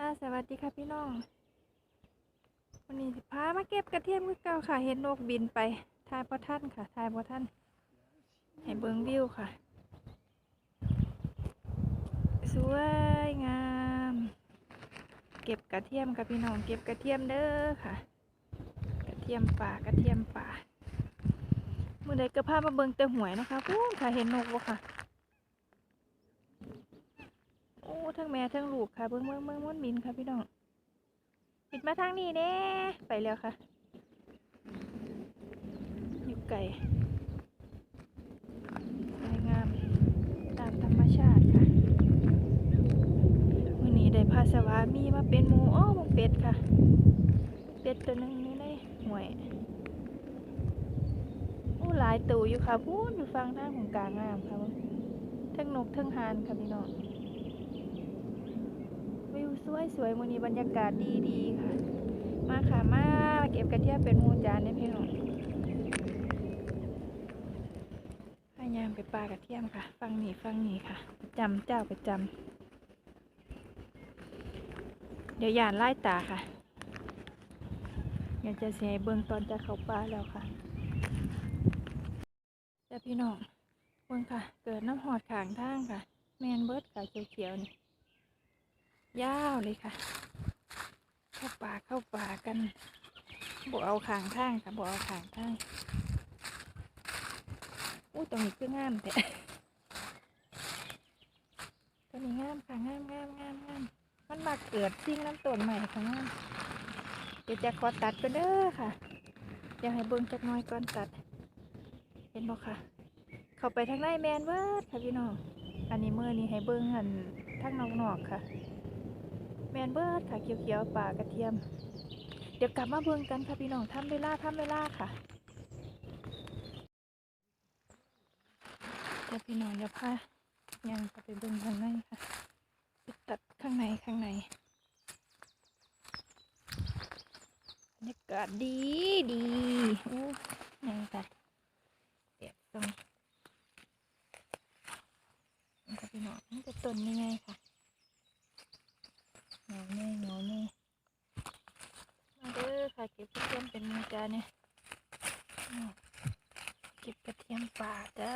ค่ะสวัสดีค่ะพี่น้อง วันนี้พามาเก็บกระเทียมคือเก่าค่ะ เห็นนกบินไป ทายพอท่านค่ะ ทายพอท่านให้เบิงวิวค่ะ สวยงาม เก็บกระเทียมค่ะพี่น้อง เก็บกระเทียมเด้อค่ะ กระเทียมป่ากระเทียมป่าเมื่อใดก็พามาเบิงแต่หวยนะคะพูนค่ะ เห็นนกบ่ค่ะ โอ้ทั้งแม่ทั้งลูกค่ะเบิ่งเบิ่งเบิ่งมันบินค่ะพี่น้องบินมาทางนี้เด้ไปแล้วค่ะอยู่ไกลสวยงามตามธรรมชาติค่ะวันนี้ได้พาสวามีมาเป็นหมูอ้อมูเป็ดค่ะ เป็ดตัวหนึงอยู่ในห่วยโอ้หลายตัวอยู่ค่ะพูนอยู่ฟังทางของกลางน้ำค่ะเบิ่งทั้งนกทั้งหานค่ะพี่น้อง วิวสวยสวยๆมื้อนี้บรรยากาศดีดีๆค่ะ มาค่ะมาเก็บกระเทียมเป็นมูจานในพี่น้องพยายามไปปลากระเทียมค่ะ ฟังนี่ฟังนี่ค่ะประจำเจ้าประจำเดี๋ยวยานไล่ตาค่ะอยากจะเสียเบื้องตอนจะเข้าป่าแล้วค่ะแต่พี่น้องเบื้องค่ะ เกิดน้ำหอดขางทางค่ะ แมนเบิร์ดค่ะเขียวๆนี่ ยาวเลยค่ะ เข้าป่าเข้าป่ากันบวเอาขางทางค่ะบวเอาขางทางอู้ตรงนี้คืองามแต่ตรงนี้งามค่ะงามงามงามงามมันมาเกิดสิ่งน้ำต้นใหม่ค่ะงามเดี๋ยวจะขอตัดกันเด้อค่ะเดี๋ยวให้เบิ้งจักหน้อยก่อนตัด เห็นบ่ค่ะ เข้าไปทางในแมนเวิร์ดค่ะพี่น้องอันนี้เมื่อนี้ให้เบิ้งหันทางนอกๆค่ะ มนเบิร์ดค่ะเขียวๆป่ากระเทียม เดี๋ยวกลับมาเบิ่งกันค่ะพี่น้องทำเวลาทำเวลาค่ะเดี๋ยวพี่น้องอย่าพลาดยังจะไปเบิ่งข้างในค่ะไปตัดข้างในข้างในบรรยากาศดีดีโอ้ยังค่ะเดี๋ยวตรงนี่ค่ะพี่น้องมันจะต้นยังไงค่ะ เหงาแน่เหงาแน่มา เก็บกระเทียมเป็นมือจ้าเนี่ยเก็บกระเทียมป่าจ้า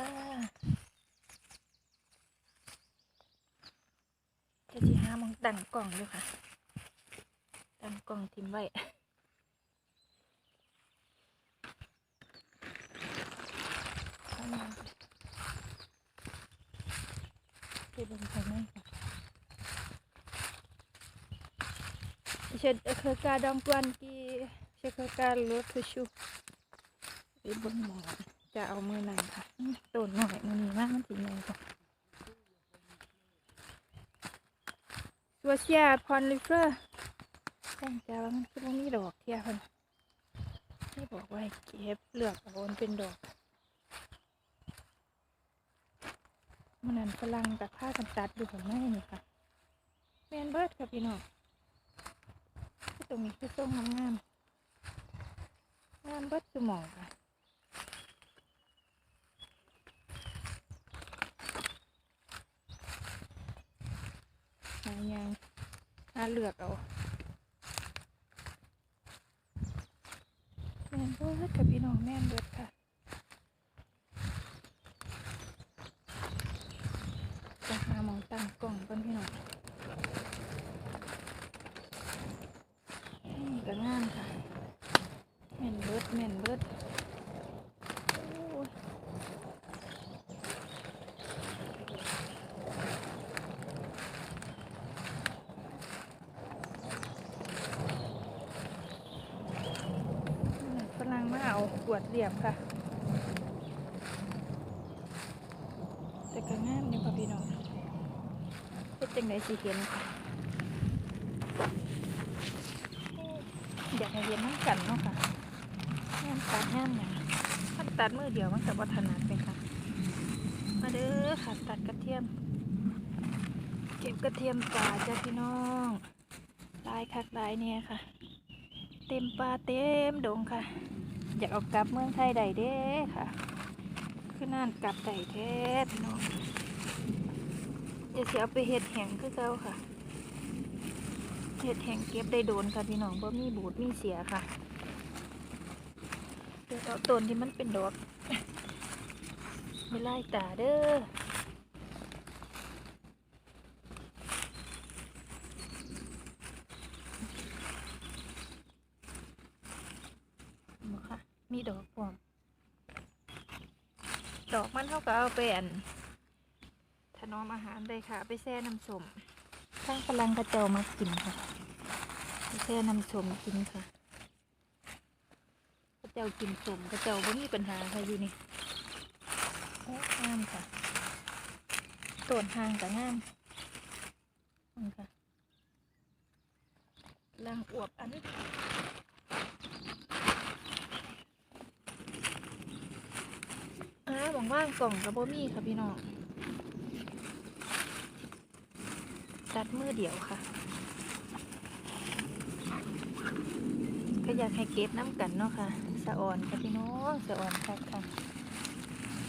จะจีหามองตั้งกล่องอยู่ค่ะตั้งกล่องทิ้งไว้เข้ามาไปเบิ่งข้างใน ค่ะ Saya kadang tuan ki saya kadang lu tu shu ไปเบิ่งหมอจะเอามือนั่งค่ะอื้อโตนหน่อยมันนี่มากมันสิใหญ่ค่ะตัวเชียพรลิเฟอร์แต่งจะว่ามันคือบ่มีดอกเทียเพิ่นที่บอกว่าให้เก็บเลือกเอามันเป็นดอกมันนั่นฝรั่งกับผ้ากันตัดอยู่ข้างในนี่ค่ะแมนเบิร์ดค่ะพี่น้องที่ตรงนี้คือส้มงามงามเบิดสมองค่ะหายังหาเลือกเอาแม่นเบิดกับพี่น้องแม่นเบิดค่ะจะหามองตั้งกล่องก่อนพี่น้องนี่ก็งามค่ะแม่นเบิดแม่นเบิดโอ้ยนี่ฝรั่ง มาเอาขวดเหลี่ยมค่ะ แต่ก็งามอยู่ค่ะพี่น้องเป็นจังไดสิเห็นค่ะอยากให้เห็นน้ำกันเนาะค่ะงานตัดงานอย่างถ้าตัดมือเดียวมันกับวัฒนัดเลยค่ะ มาเด้อค่ะตัดกระเทียม เก็บกระเทียมป่าจ้าพี่น้องลายคักลายเนี่ยค่ะ เต็มป่าเต็มดงค่ะ อยากเอากลับเมืองไทยได้เด้ค่ะคือน่านกลับไดแท้พี่น้องจะเสียเอาไปเห็ดแห้งคือเก่าค่ะ เห็ดแห้งเก็บได้โดนค่ะพี่น้องบ่มีบูดมีเสียค่ะเดี๋ยวเอาต้นที่มันเป็นดอกไม่ไล่ตาเด้อบ่ค่ะ มีดอกพร้อม ดอกมันเท่ากับเอาไปอันถนอมอาหารเลยค่ะ ไปแช่น้ำส้มข้างพลังกระเจ้ามากินค่ะไปแช่น้ำส้มกินค่ะกระเจ้ากินส้มกระเจ้าไม่มีปัญหาค่ะอยู่นี่โอ้งามค่ะต้นห่างกับงามนี่ค่ะลังอวบอันอ่ หวังว่างกล่องกระโบมี่ค่ะพี่น้องตัดมือเดียวค่ะ ก็อยากให้เก็บน้ำกันเนาะค่ะ สะอ่อนค่ะพี่น้อง สะอ่อนค่ะค่ะ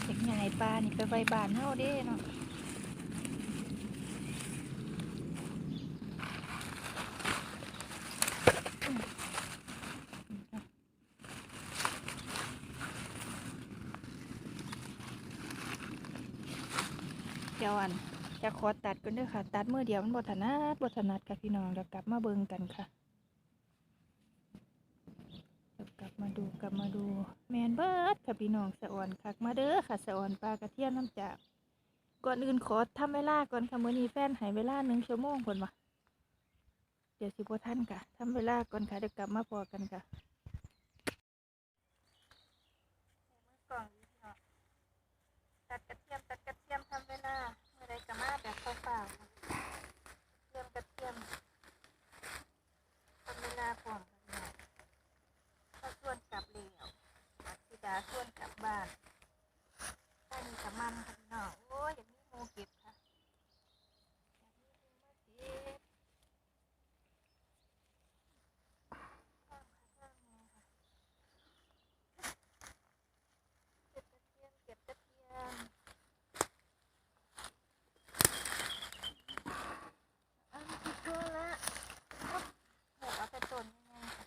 เด็กใหญ่ปลานี่ไปไว้บ้านเฮาเด้เนาะอืมอืมค่ะ เดี๋ยวอันจะขอตัดกันด้วยค่ะ ตัดมือเดียวมันบถนัดบถนัดค่ะพี่น้องเดี๋ยวกลับมาเบิ่งกันค่ะเดี๋ยวกลับมาดูกลับมาดูแมนเบิร์ดค่ะพี่น้องสะอ่อนคักมาเด้อค่ะสะอ่อนปลากระเทียมน้ำจากก่อนอื่นขอทำเวลาก่อนค่ะมื้อนี้แฟนหายเวลาหนึ่งชั่วโมงคนวะเดี๋ยวสิบ่ทันค่ะทำเวลาก่อนค่ะเดี๋ยวกลับมาพอกันค่ะกล่องนี้พี่น้อง ตัดกระเทียมตัดกระเทียมทำเวลาเมื่อไรก็มาแบบเปล่าๆค่ะเทียมกระเทียมทำเวลาพร้อมกันเนี่ยก็ชวนกลับเหลว อักษิดาชวนกลับบ้านถ้ามีกับมันค่ะพี่น้องโอ้ยอย่างนี้โมเก็บค่ะอย่างนี้โมมาเก็บข้างค่ะข้างแม่ค่ะเก็บกระเทียมเก็บกระเทียม อันที่ตัวละเดี๋ยวเอาไปต้นยังไงค่ะ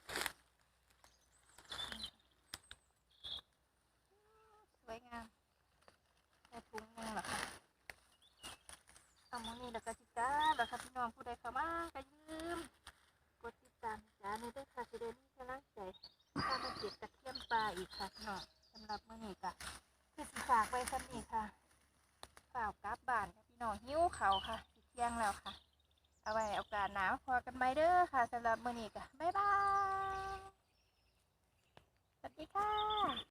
ส วยงามใส่ถุงนึงหรอคะเอามองนี่แล้วก็จิกาแล้วค่ะพี่น้องผู้ใดเข้ามาก็ยืมกดติดตามจ้าในด้วยค่ะจะได้มีกำลังใจถ้ามาเก็บตะเคียนปลาอีกค่ะพี่น้องสำหรับมื้อนี้ก็คือสิฝากไว้สักนี้ค่ะฝากกลับบ้านค่ะพี่น้องหิ้วเขาค่ะสิเที่ยงแล้วค่ะ เอาไว้โอกาสหนาวพอกันไปเด้อค่ะสำหรับมื้อนี้ก็บ๊ายบายสวัสดีค่ะ